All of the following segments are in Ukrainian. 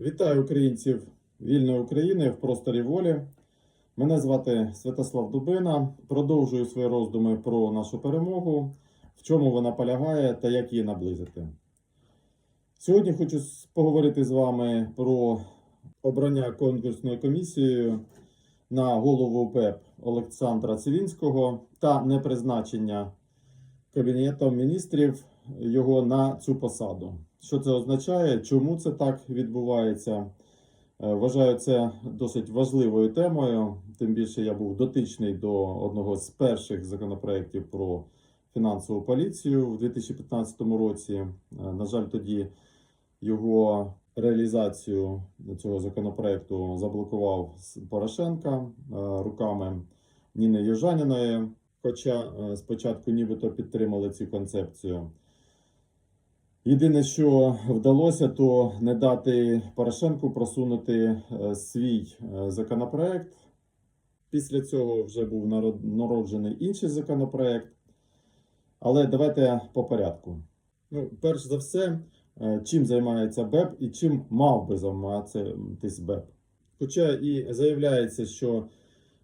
Вітаю українців вільної України в просторі волі. Мене звати Святослав Дубина. Продовжую свої роздуми про нашу перемогу, в чому вона полягає та як її наблизити. Сьогодні хочу поговорити з вами про обрання конкурсною комісією на голову ПЕП Олександра Цивінського та непризначення Кабінетом міністрів його на цю посаду. Що це означає? Чому це так відбувається? Е, Вважаю це досить важливою темою. Тим більше я був дотичний до одного з перших законопроєктів про фінансову поліцію в 2015 році. Е, На жаль, тоді його реалізацію цього законопроекту заблокував Порошенка е, руками Ніни Южаніної. Хоча спочатку нібито підтримали цю концепцію. Єдине, що вдалося, то не дати Порошенку просунути е, свій е, законопроект. Після цього вже був народжений інший законопроект. Але давайте по порядку. Ну, перш за все, е, чим займається БЕП і чим мав би займатися БЕП. Хоча і заявляється, що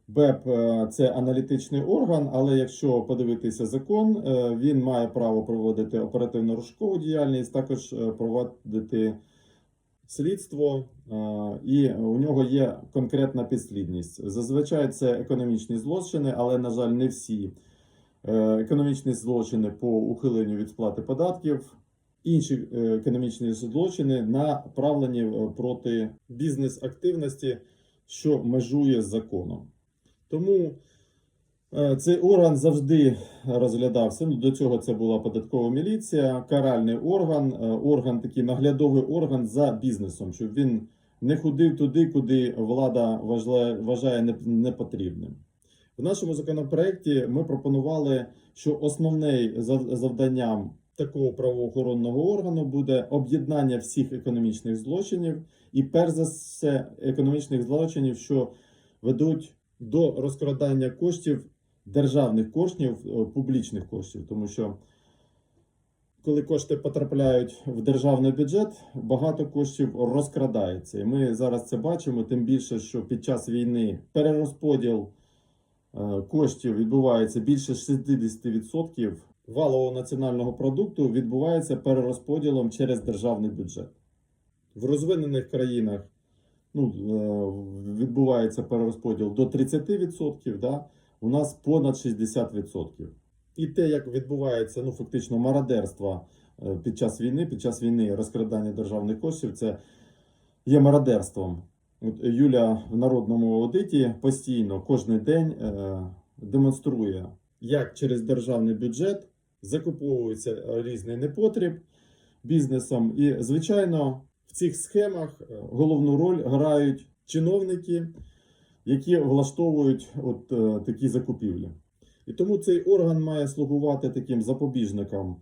БЕП е, це аналітичний орган, але якщо подивитися закон, е, він має право проводити оперативно-розшукову діяльність, також е, проводити слідство, і у нього є конкретна підслідність. Зазвичай це економічні злочини, але, на жаль, не всі економічні злочини по ухиленню від сплати податків. Інші економічні злочини направлені проти бізнес-активності, що межує з законом. Тому е, цей орган завжди розглядався. Ну, до цього це була податкова міліція, каральний орган, е, орган такий наглядовий орган за бізнесом, щоб він не ходив туди, куди влада вважає, вважає не- непотрібним. В нашому законопроекті ми пропонували, що основне зав- завданням такого правоохоронного органу буде об'єднання всіх економічних злочинів, і перш за все економічних злочинів, що ведуть до розкрадання коштів державних коштів, е, публічних коштів, тому що коли кошти потрапляють в державний бюджет, багато коштів розкрадається. І ми зараз це бачимо, тим більше, що під час війни перерозподіл е, коштів відбувається більше 60% валового національного продукту відбувається перерозподілом через державний бюджет. В розвинених країнах ну, е, відбувається перерозподіл до 30%, да? у нас понад 60%. І те, як відбувається ну, фактично мародерство е, під час війни, під час війни розкрадання державних коштів, це є мародерством. От Юля в народному аудиті постійно кожен день е, демонструє, як через державний бюджет закуповується різний непотріб бізнесом. І, звичайно, в цих схемах е, головну роль грають чиновники, які влаштовують от е, такі закупівлі. І тому цей орган має слугувати таким запобіжником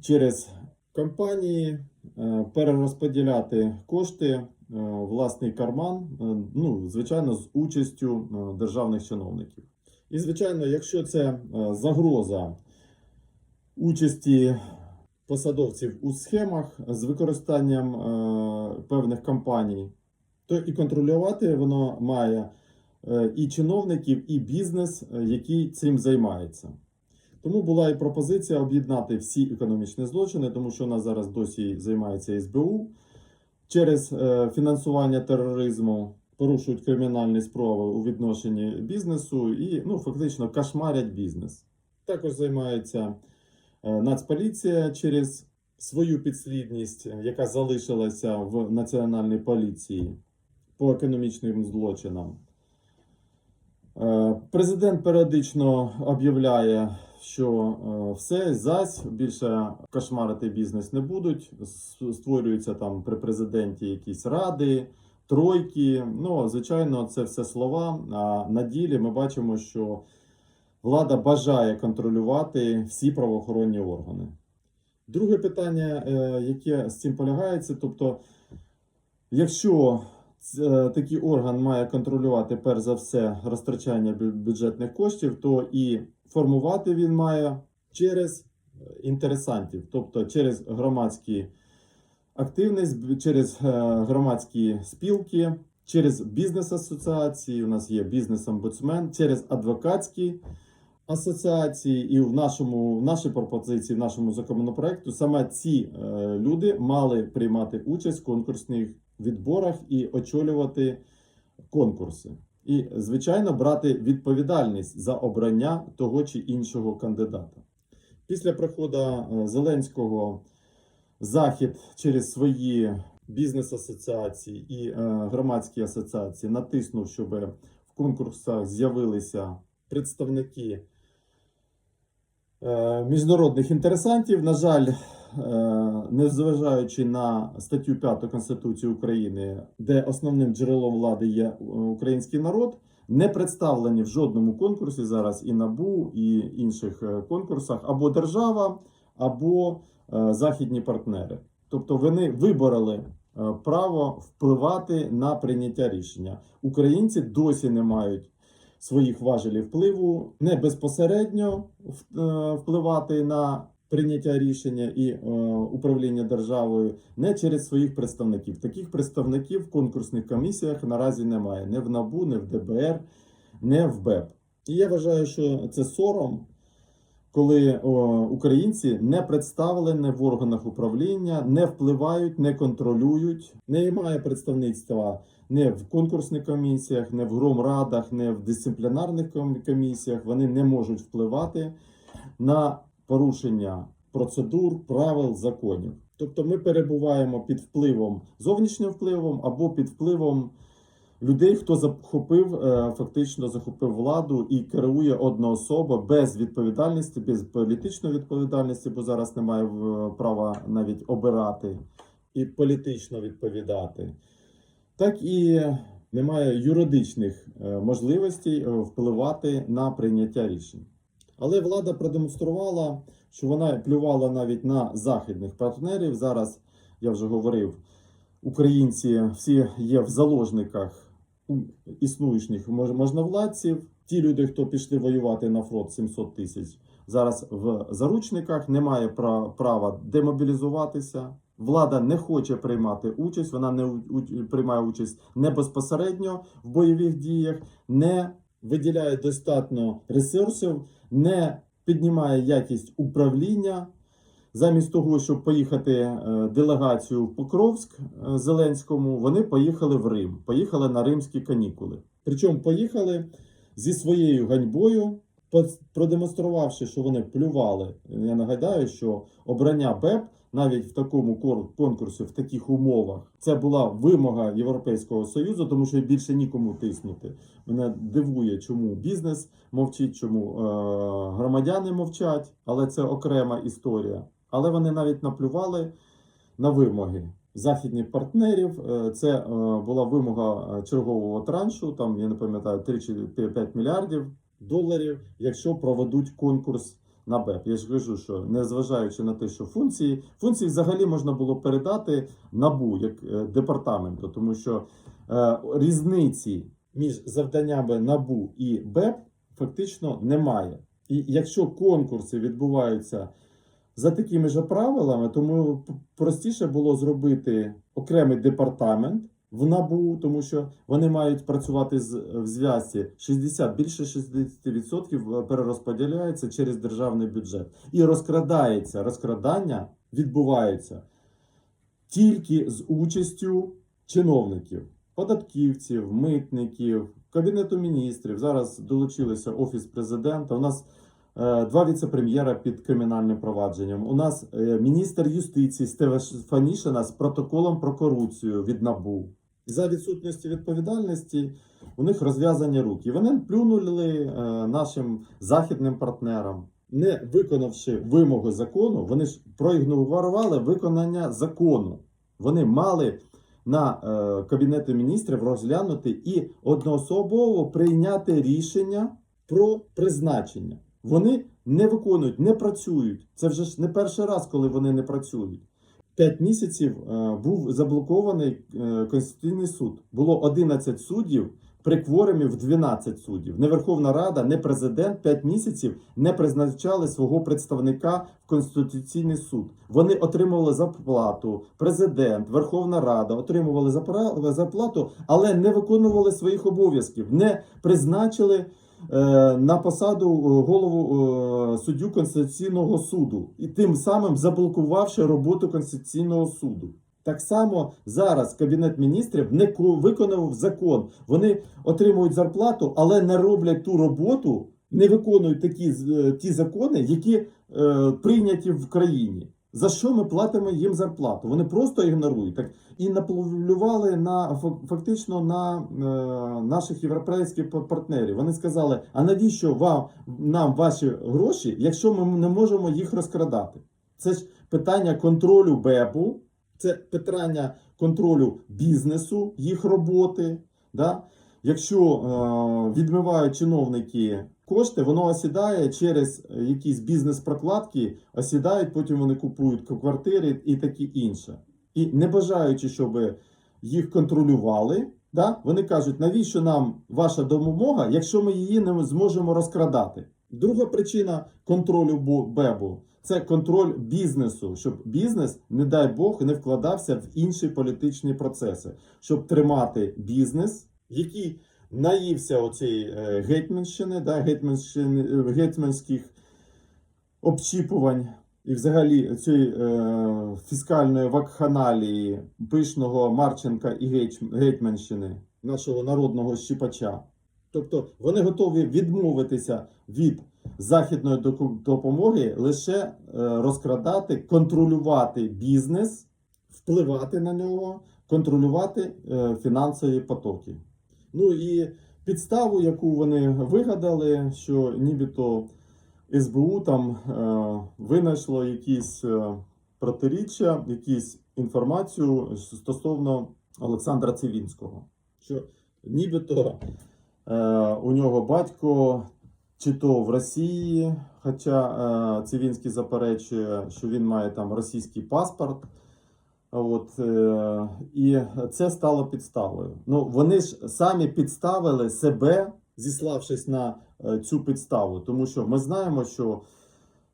через компанії, е, перерозподіляти кошти власний карман, ну, звичайно, з участю державних чиновників. І, звичайно, якщо це загроза участі посадовців у схемах з використанням е, певних компаній, то і контролювати воно має е, і чиновників, і бізнес, е, який цим займається. Тому була і пропозиція об'єднати всі економічні злочини, тому що нас зараз досі займається СБУ через е, фінансування тероризму. Порушують кримінальні справи у відношенні бізнесу і ну, фактично кошмарять бізнес. Також займається Нацполіція через свою підслідність, е, яка залишилася в Національній поліції по економічним злочинам. Е, Президент періодично об'являє, що е, все зась більше кошмарити бізнес не будуть. Створюються там при президенті якісь ради, тройки. Ну, звичайно, це все слова. А на ділі ми бачимо, що влада бажає контролювати всі правоохоронні органи. Друге питання, е, яке з цим полягається, тобто, якщо е, такий орган має контролювати перш за все розтрачання бюджетних коштів, то і формувати він має через інтересантів, тобто через громадські Активність через е, громадські спілки, через бізнес-асоціації. У нас є бізнес-омбудсмен, через адвокатські асоціації. І в нашому в нашій пропозиції, в нашому законопроекту саме ці е, люди мали приймати участь в конкурсних відборах і очолювати конкурси. І, звичайно, брати відповідальність за обрання того чи іншого кандидата. Після приходу е, Зеленського Захід через свої бізнес-асоціації і е, громадські асоціації натиснув, щоб в конкурсах з'явилися представники міжнародних інтересантів. На жаль, е, незважаючи на статтю 5 Конституції України, де основним джерелом влади є е, український народ, не представлені в жодному конкурсі зараз і НАБУ, і інших е, конкурсах або держава, або е, західні партнери. Тобто вони вибороли е, право впливати на прийняття рішення. Українці досі не мають своїх важелів впливу, не безпосередньо е, впливати на прийняття рішення і е, управління державою, не через своїх представників. Таких представників в конкурсних комісіях наразі немає. Не в НАБУ, не в ДБР, не в БЕП. І я вважаю, що це сором коли о, українці не представлені в органах управління, не впливають, не контролюють, немає представництва не в конкурсних комісіях, не в громрадах, не в дисциплінарних комісіях. Вони не можуть впливати на порушення процедур, правил, законів. Тобто ми перебуваємо під впливом зовнішнім впливом або під впливом людей, хто захопив е, фактично захопив владу і керує одноособа без відповідальності, без політичної відповідальності, бо зараз немає е, права навіть обирати і політично відповідати, так і немає юридичних е, можливостей впливати на прийняття рішень. Але влада продемонструвала, що вона плювала навіть на західних партнерів. Зараз я вже говорив, українці всі є в заложниках існуючих можновладців. Ті люди, хто пішли воювати на фронт 700 тисяч, зараз в заручниках, немає пра- права демобілізуватися. Влада не хоче приймати участь, вона не приймає участь не безпосередньо в бойових діях, не виділяє достатньо ресурсів, не піднімає якість управління. Замість того, щоб поїхати е, делегацію в Покровськ е, Зеленському, вони поїхали в Рим, поїхали на римські канікули. Причому поїхали зі своєю ганьбою, продемонструвавши, що вони плювали. Я нагадаю, що обрання БЕП навіть в такому конкурсі, в таких умовах, це була вимога Європейського Союзу, тому що більше нікому тиснути. Мене дивує, чому бізнес мовчить, чому е, громадяни мовчать, але це окрема історія. Але вони навіть наплювали на вимоги західних партнерів. Е, Це е, була вимога е, чергового траншу, там я не пам'ятаю 3 чи 5 мільярдів доларів, якщо проведуть конкурс на БЕП. Я ж кажу, що незважаючи на те, що функції функції взагалі можна було передати набу як департаменту, тому що різниці між завданнями набу і БЕП фактично немає. І якщо конкурси відбуваються за такими ж правилами, тому простіше було зробити окремий департамент в НАБУ, тому що вони мають працювати з, в зв'язці 60, більше 60% перерозподіляється через державний бюджет. І розкрадається, розкрадання відбувається тільки з участю чиновників, податківців, митників, кабінету міністрів. Зараз долучилися офіс президента. У нас е, два віце-прем'єра під кримінальним провадженням. У нас е, міністр юстиції Стефанішина з протоколом про корупцію від НАБУ. За відсутності відповідальності у них розв'язані руки. Вони плюнули е, нашим західним партнерам. Не виконавши вимоги закону, вони ж проігнорували виконання закону. Вони мали на е, кабінети міністрів розглянути і одноособово прийняти рішення про призначення. Вони не виконують, не працюють. Це вже ж не перший раз, коли вони не працюють. П'ять місяців е, був заблокований е, Конституційний суд. Було 11 суддів при кворумі в 12 суддів. Не Верховна Рада, не президент 5 місяців не призначали свого представника в Конституційний суд. Вони отримували зарплату, президент, Верховна Рада отримували зарплату, але не виконували своїх обов'язків, не призначили. Е, На посаду е, голову е, суддю Конституційного суду і тим самим заблокувавши роботу Конституційного суду. Так само зараз Кабінет міністрів не ко- виконав закон. Вони отримують зарплату, але не роблять ту роботу, не виконують такі ті закони, які е, прийняті в країні. За що ми платимо їм зарплату? Вони просто ігнорують так і наплювали на фак- фактично на е, наших європейських партнерів. Вони сказали: а навіщо вам нам ваші гроші, якщо ми не можемо їх розкрадати? Це ж питання контролю БЕПу, це питання контролю бізнесу, їх роботи. Да? Якщо е, відмивають чиновники кошти, воно осідає через якісь бізнес-прокладки, осідають, потім вони купують квартири і таке інше. І не бажаючи, щоб їх контролювали, да? вони кажуть, навіщо нам ваша допомога, якщо ми її не зможемо розкрадати. Друга причина контролю БЕБу це контроль бізнесу, щоб бізнес, не дай Бог, не вкладався в інші політичні процеси, щоб тримати бізнес, який наївся оцієї е, гетьманщини, да, е, гетьманських обчіпувань і взагалі цієї е, фіскальної вакханалії пишного Марченка і Гетьманщини, нашого народного щіпача. Тобто вони готові відмовитися від західної допомоги лише е, розкрадати, контролювати бізнес, впливати на нього, контролювати фінансові потоки. Ну і підставу, яку вони вигадали, що нібито СБУ там е, винайшло якісь е, протиріччя, якісь інформацію стосовно Олександра Цивінського. Що нібито е, у нього батько чи то в Росії, хоча е, Цивінський заперечує, що він має там російський паспорт. От, е, і це стало підставою. Ну, вони ж самі підставили себе, зіславшись на е, цю підставу, тому що ми знаємо, що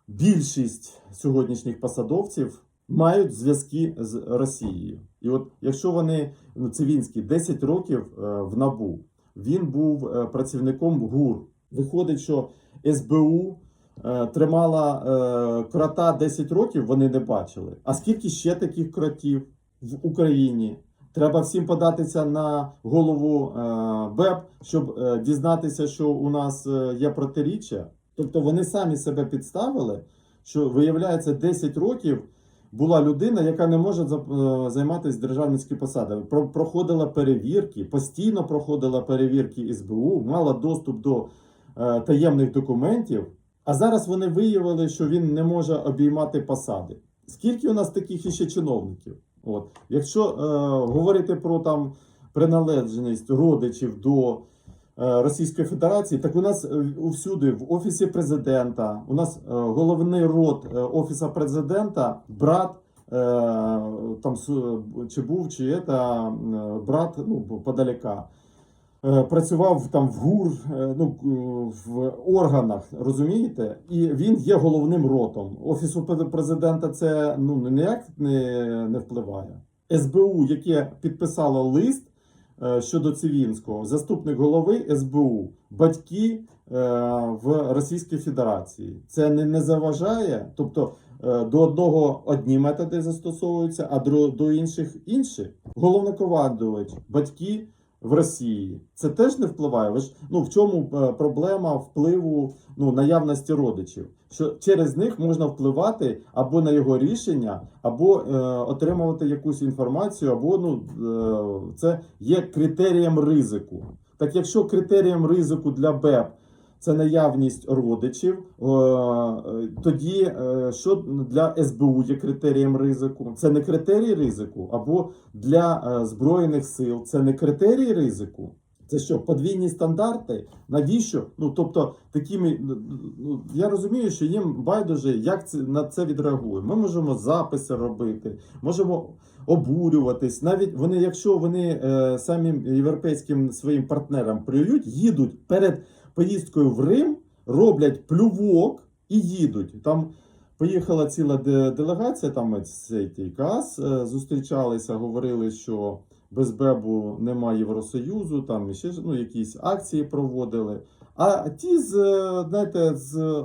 більшість сьогоднішніх посадовців мають зв'язки з Росією. І от якщо вони, ну, Цивінський 10 років е, в НАБУ, він був працівником ГУР. Виходить, що СБУ тримала е, крота 10 років, вони не бачили. А скільки ще таких кротів в Україні? Треба всім податися на голову е, БЕП, щоб е, дізнатися, що у нас е, є протиріччя. Тобто вони самі себе підставили, що виявляється 10 років була людина, яка не може за- е, займатися державницькою посадою. Про- проходила перевірки, постійно проходила перевірки СБУ, мала доступ до е, таємних документів. А зараз вони виявили, що він не може обіймати посади. Скільки у нас таких іще чиновників? От. Якщо е, говорити про там приналежність родичів до е, Російської Федерації, так у нас е, усюди, в офісі президента, у нас е, головний род офіса президента, брат. Там чи був, чи є та е, брат ну, подалека. Е, Працював там в ГУР, е, ну в органах, розумієте? І він є головним ротом. Офісу президента це ну ніяк не, не впливає. СБУ, яке підписало лист е, щодо Цивінського, заступник голови СБУ, батьки е, в Російській Федерації. Це не, не заважає, тобто е, до одного одні методи застосовуються, а до інших інші. Головнокомандувач, батьки в Росії. Це теж не впливає. Ви ж ну в чому е, проблема впливу ну наявності родичів? Що через них можна впливати або на його рішення, або е, отримувати якусь інформацію, або ну е, це є критерієм ризику. Так якщо критерієм ризику для БЕП це наявність родичів, е, е, тоді е, що для СБУ є критерієм ризику? Це не критерій ризику, або для збройних сил це не критерій ризику. Це що, подвійні стандарти? Навіщо? Ну тобто, такими ну, я розумію, що їм байдуже, як це на це відреагує. Ми можемо записи робити, можемо обурюватись. Навіть вони, якщо вони е, самим європейським своїм партнерам плюють, їдуть перед поїздкою в Рим, роблять плювок і їдуть. Там поїхала ціла делегація, там цей ТКАС е, зустрічалися, говорили, що без БЕБу немає Євросоюзу, там ще ну, якісь акції проводили. А ті з, е, знаєте, з е,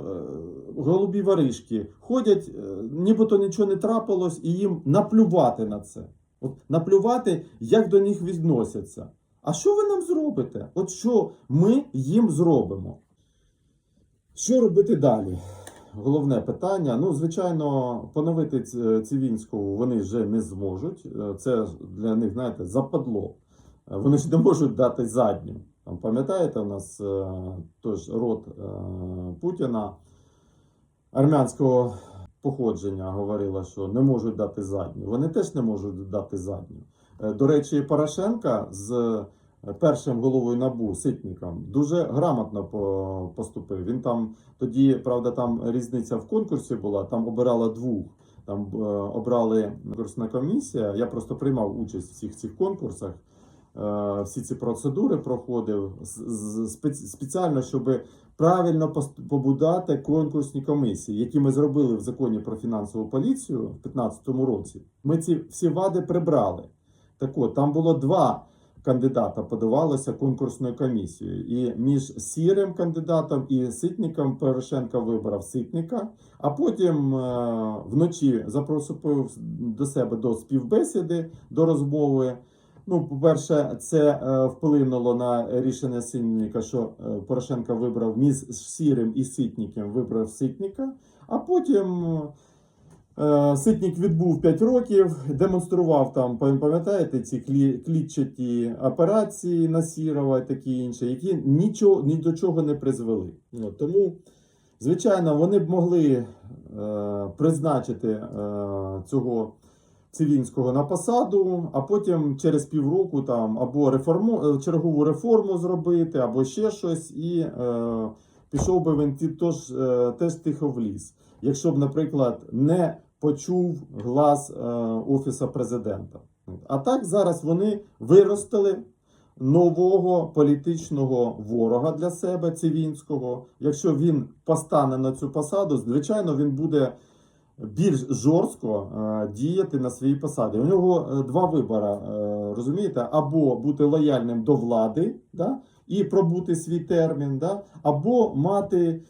голубі варишки ходять, нібито нічого не трапилось, і їм наплювати на це. От наплювати, як до них відносяться. А що ви нам зробите? От що ми їм зробимо? Що робити далі? Головне питання. Ну, звичайно, поновити ц- Цивінську вони вже не зможуть. Е, Це для них, знаєте, западло. Е, Вони ж не можуть дати задню. Там, пам'ятаєте, у нас е, тож род е, Путіна армянського походження говорила, що не можуть дати задню. Вони теж не можуть дати задню. Е, До речі, Порошенка з е, першим головою НАБУ Ситником дуже грамотно поступив. Він там тоді, правда, там різниця в конкурсі була, там обирала двох. Там е, обрали конкурсна комісія. Я просто приймав участь в всіх цих конкурсах. Е, всі ці процедури проходив спеціально, щоб правильно побудати конкурсні комісії, які ми зробили в законі про фінансову поліцію в 2015 році. Ми ці всі вади прибрали. Так от, там було два кандидата, подавалося конкурсною комісією. І між сірим кандидатом і ситником Порошенко вибрав ситника, а потім е, вночі запросив до себе до співбесіди, до розмови. Ну, по-перше, це е, вплинуло на рішення Ситника, що е, Порошенко вибрав між сірим і ситником, вибрав ситника, а потім. Е, Ситник відбув 5 років, демонстрував там, пам'ятаєте, ці клі, клітчаті операції на Сірова і такі інші, які нічого ні до чого не призвели. Тому, звичайно, вони б могли е, призначити е, цього Цивінського на посаду, а потім через півроку там або реформу, е, чергову реформу зробити, або ще щось, і е, пішов би він тож, е, теж тихо в ліс. Якщо б, наприклад, не почув глас е, Офіса президента. А так зараз вони виростили нового політичного ворога для себе, Цивінського. Якщо він постане на цю посаду, звичайно, він буде більш жорстко е, діяти на своїй посаді. У нього е, два вибори, розумієте, або бути лояльним до влади, да, і пробути свій термін, да, або мати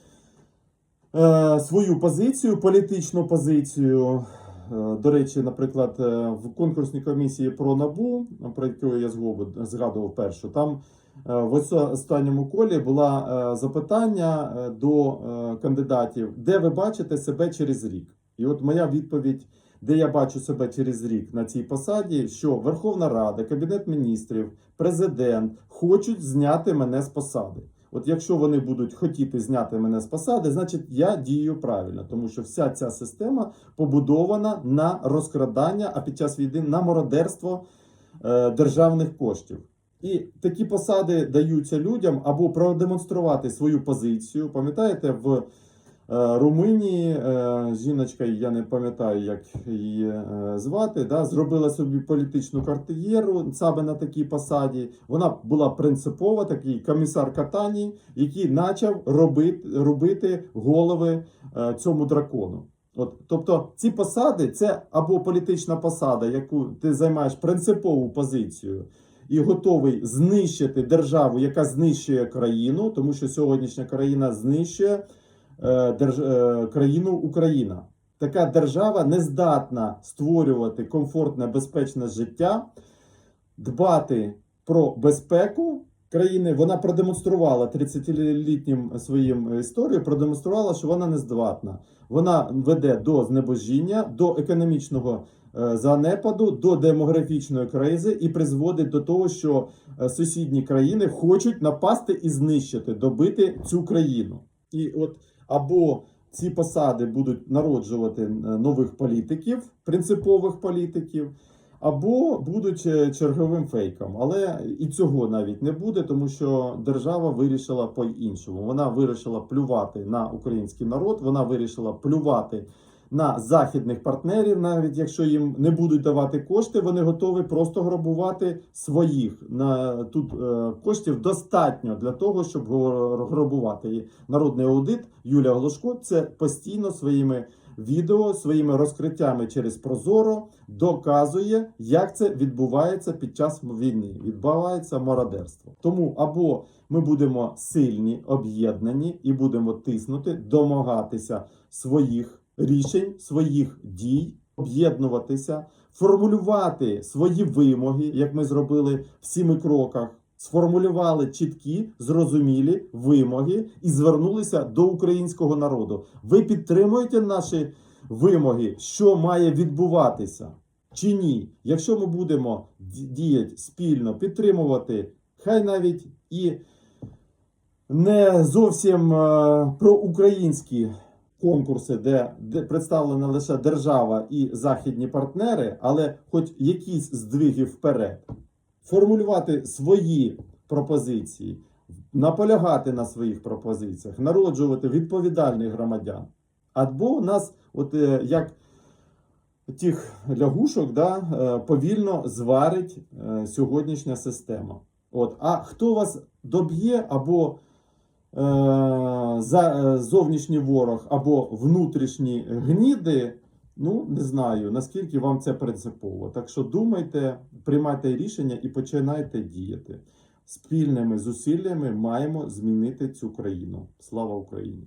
свою позицію, політичну позицію. Е, До речі, наприклад, е, в конкурсній комісії про набу, про яку я згадував першу, там е, в останньому колі було е, запитання е, до е, кандидатів, де ви бачите себе через рік. І от моя відповідь, де я бачу себе через рік на цій посаді, що Верховна Рада, Кабінет міністрів, президент хочуть зняти мене з посади. От якщо вони будуть хотіти зняти мене з посади, значить я дію правильно, тому що вся ця система побудована на розкрадання, а під час війни на мародерство е, державних коштів. І такі посади даються людям або продемонструвати свою позицію. Пам'ятаєте, в Румунії е, жіночка, я не пам'ятаю, як її е, звати, да, зробила собі політичну кар'єру саме на такій посаді. Вона була принципова, такий комісар Катані, який почав робити, робити голови е, цьому дракону. От, тобто ці посади це або політична посада, яку ти займаєш принципову позицію і готовий знищити державу, яка знищує країну, тому що сьогоднішня країна знищує е, держ, е, країну Україна. Така держава не здатна створювати комфортне, безпечне життя, дбати про безпеку країни. Вона продемонструвала 30-літнім своїм історією, продемонструвала, що вона не здатна. Вона веде до знебожіння, до економічного е, занепаду, до демографічної кризи і призводить до того, що е, сусідні країни хочуть напасти і знищити, добити цю країну. І от або ці посади будуть народжувати е, нових політиків, принципових політиків, або будуть е, черговим фейком. Але і цього навіть не буде, тому що держава вирішила по-іншому. Вона вирішила плювати на український народ, вона вирішила плювати на західних партнерів, навіть якщо їм не будуть давати кошти, вони готові просто грабувати своїх. На тут е, коштів достатньо для того, щоб грабувати. Народний аудит Юлія Глушко це постійно своїми відео, своїми розкриттями через Прозоро доказує, як це відбувається під час війни. Відбувається мародерство. Тому або ми будемо сильні, об'єднані і будемо тиснути, домагатися своїх рішень, своїх дій, об'єднуватися, формулювати свої вимоги, як ми зробили в сіми кроках. Сформулювали чіткі, зрозумілі вимоги і звернулися до українського народу. Ви підтримуєте наші вимоги, що має відбуватися чи ні? Якщо ми будемо діяти спільно, підтримувати, хай навіть і не зовсім е, проукраїнські конкурси, де, представлена лише держава і західні партнери, але хоч якісь здвиги вперед, формулювати свої пропозиції, наполягати на своїх пропозиціях, народжувати відповідальних громадян. Або у нас, от е, як тих лягушок, да, е, повільно зварить е, сьогоднішня система. От, а хто вас доб'є або за, е, зовнішній ворог, або внутрішні гніди, ну не знаю наскільки вам це принципово. Так що думайте, приймайте рішення і починайте діяти. Спільними зусиллями маємо змінити цю країну. Слава Україні!